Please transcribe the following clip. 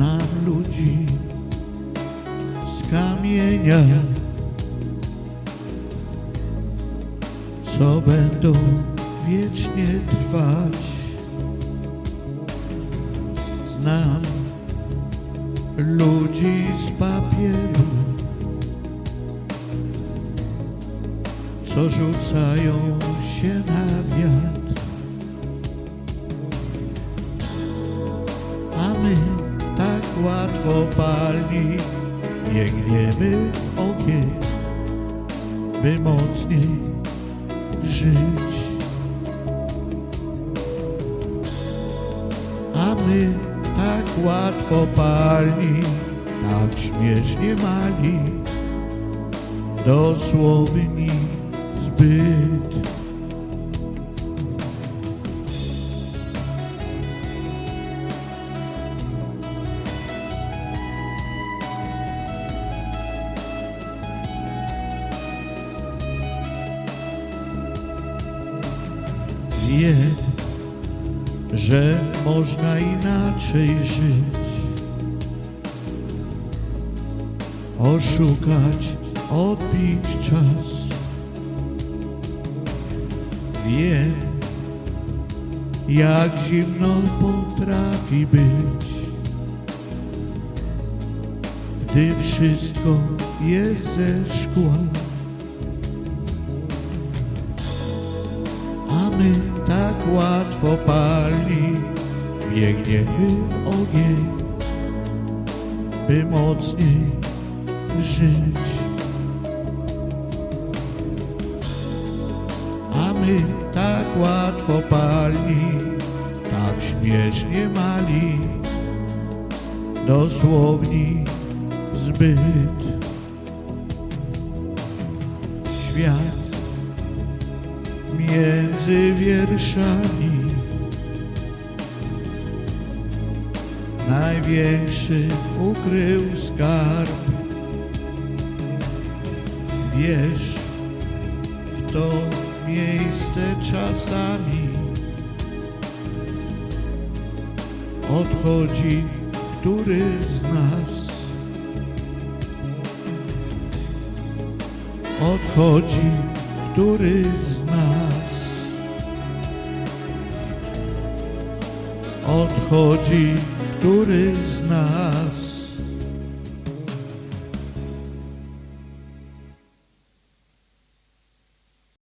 na ludzi z kamienia, co będą wiecznie trwać. Znam ludzi z papieru, co rzucają się na łatwo palni biegniemy ogień, by mocniej żyć. A my tak łatwo palni, tak śmiesznie mali, dosłowni zbyt. Wie, że można inaczej żyć, oszukać, odbić czas. Wie, jak zimno potrafi być, gdy wszystko jest ze szkła. A my tak łatwo pali, biegniemy w ogień, by mocniej żyć. A my tak łatwo pali, tak śmiesznie mali, dosłowni zbyt. Świat między wierszami największy ukrył skarb. Wiesz, w to miejsce czasami odchodzi który z nas. Odchodzi który z nas. Odchodzi który z nas.